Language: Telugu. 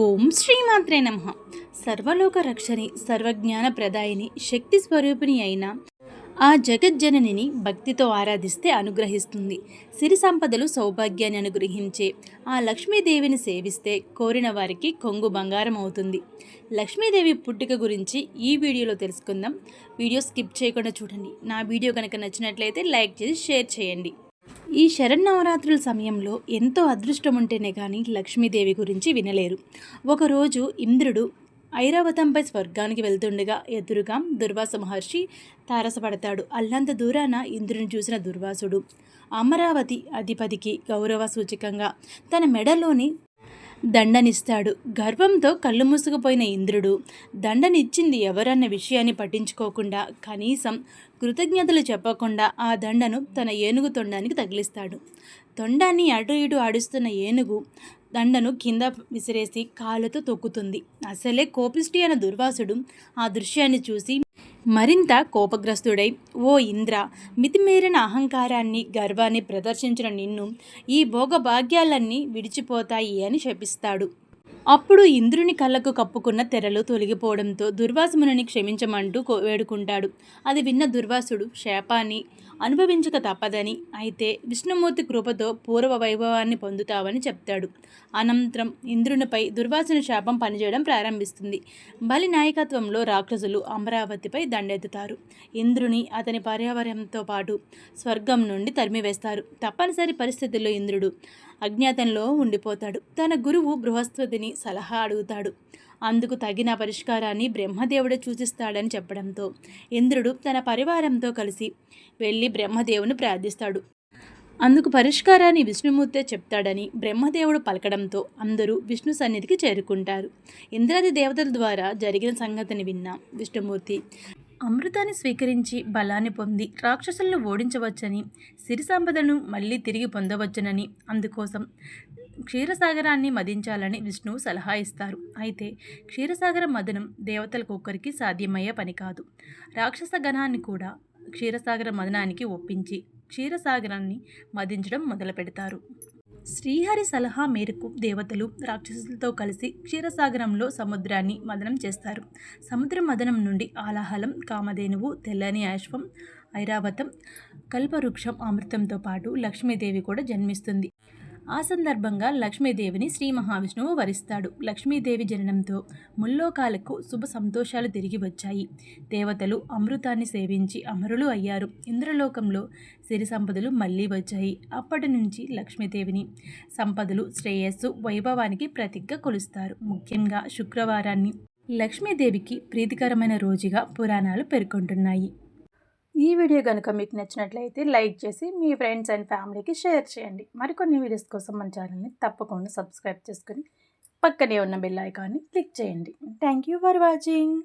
ఓం శ్రీమాత్రే నమ. సర్వలోక రక్షణి సర్వజ్ఞాన ప్రదాయిని శక్తి స్వరూపిణి అయిన ఆ జగజ్జననిని భక్తితో ఆరాధిస్తే అనుగ్రహిస్తుంది. సిరి సంపదలు సౌభాగ్యాన్ని అనుగ్రహించే ఆ లక్ష్మీదేవిని సేవిస్తే కోరిన వారికి కొంగు బంగారం అవుతుంది. లక్ష్మీదేవి పుట్టిక గురించి ఈ వీడియోలో తెలుసుకుందాం. వీడియో స్కిప్ చేయకుండా చూడండి. నా వీడియో కనుక నచ్చినట్లయితే లైక్ చేసి షేర్ చేయండి. ఈ శరన్నవరాత్రుల సమయంలో ఎంతో అదృష్టం ఉంటేనే కానీ లక్ష్మీదేవి గురించి వినలేరు. ఒకరోజు ఇంద్రుడు ఐరావతంపై స్వర్గానికి వెళ్తుండగా ఎదురుగా దుర్వాస మహర్షి తారసపడతాడు. అల్లంత దూరాన ఇంద్రుని చూసిన దుర్వాసుడు అమరావతి అధిపతికి గౌరవ సూచకంగా తన మెడలోని దండనిస్తాడు. గర్వంతో కళ్ళు మూసుకుపోయిన ఇంద్రుడు దండనిచ్చింది ఎవరన్న విషయాన్ని పట్టించుకోకుండా కనీసం కృతజ్ఞతలు చెప్పకుండా ఆ దండను తన ఏనుగు తొండానికి తగిలిస్తాడు. తొండాన్ని అటు ఇటు ఆడుస్తున్న ఏనుగు దండను కింద విసిరేసి కాళ్ళతో తొక్కుతుంది. అసలే కోపిష్టి అయిన దుర్వాసుడు ఆ దృశ్యాన్ని చూసి మరింత కోపగ్రస్తుడై ఓ ఇంద్ర మితిమీరిన అహంకారాన్ని గర్వాన్ని ప్రదర్శించిన నిన్ను ఈ భోగభాగ్యాలన్నీ విడిచిపోతాయి అని శపిస్తాడు. అప్పుడు ఇంద్రుని కళ్ళకు కప్పుకున్న తెరలు తొలగిపోవడంతో దుర్వాసుముని క్షమించమంటూ వేడుకుంటాడు. అది విన్న దుర్వాసుడు శాపాన్ని అనుభవించక తప్పదని. అయితే విష్ణుమూర్తి కృపతో పూర్వ వైభవాన్ని పొందుతావని చెప్తాడు. అనంతరం ఇంద్రునిపై దుర్వాసుని శాపం పనిచేయడం ప్రారంభిస్తుంది. బలి నాయకత్వంలో రాక్షసులు అమరావతిపై దండెత్తుతారు. ఇంద్రుని అతని పర్యావరణంతో పాటు స్వర్గం నుండి తరిమివేస్తారు. తప్పనిసరి పరిస్థితుల్లో ఇంద్రుడు అజ్ఞాతంలో ఉండిపోతాడు. తన గురువు బృహస్పతిని సలహా అడుగుతాడు. అందుకు తగిన పరిష్కారాన్ని బ్రహ్మదేవుడు సూచిస్తాడని చెప్పడంతో ఇంద్రుడు తన పరివారంతో కలిసి వెళ్ళి బ్రహ్మదేవుని ప్రార్థిస్తాడు. అందుకు పరిష్కారాన్ని విష్ణుమూర్తే చెప్తాడని బ్రహ్మదేవుడు పలకడంతో అందరూ విష్ణు సన్నిధికి చేరుకుంటారు. ఇంద్రాది దేవతల ద్వారా జరిగిన సంగతిని విన్న. విష్ణుమూర్తి అమృతాన్ని స్వీకరించి బలాన్ని పొంది రాక్షసులను ఓడించవచ్చని సిరి సంపదను మళ్ళీ తిరిగి పొందవచ్చునని అందుకోసం క్షీరసాగరాన్ని మదించాలని విష్ణువు సలహా ఇస్తారు. అయితే క్షీరసాగర మదనం దేవతలకు ఒక్కరికి సాధ్యమయ్యే పని కాదు. రాక్షస గణాన్ని కూడా క్షీరసాగర మదనానికి ఒప్పించి క్షీరసాగరాన్ని మదించడం మొదలు పెడతారు శ్రీహరి సలహా మేరకు దేవతలు రాక్షసులతో కలిసి క్షీరసాగరంలో సముద్రాన్ని మదనం చేస్తారు. సముద్ర మదనం నుండి ఆలాహలం కామధేనువు తెల్లని అశ్వం ఐరావతం కల్పవృక్షం అమృతంతో పాటు లక్ష్మీదేవి కూడా జన్మిస్తుంది. ఆ సందర్భంగా లక్ష్మీదేవిని శ్రీ మహావిష్ణువు వరిస్తాడు. లక్ష్మీదేవి జననంతో ముల్లోకాలకు శుభ సంతోషాలు తిరిగి వచ్చాయి. దేవతలు అమృతాన్ని సేవించి అమరులు అయ్యారు. ఇంద్రలోకంలో సిరి సంపదలు మళ్ళీ వచ్చాయి. అప్పటి నుంచి లక్ష్మీదేవిని సంపదలు శ్రేయస్సు వైభవానికి ప్రతిగ్గా కొలుస్తారు. ముఖ్యంగా శుక్రవారాన్ని లక్ష్మీదేవికి ప్రీతికరమైన రోజుగా పురాణాలు పేర్కొంటున్నాయి. ఈ వీడియో కనుక మీకు నచ్చినట్లయితే లైక్ చేసి మీ ఫ్రెండ్స్ అండ్ ఫ్యామిలీకి షేర్ చేయండి. మరికొన్ని వీడియోస్ కోసం మన ఛానల్ని తప్పకుండా సబ్స్క్రైబ్ చేసుకొని పక్కనే ఉన్న బెల్ ఐకాన్ని క్లిక్ చేయండి. Thank you for watching.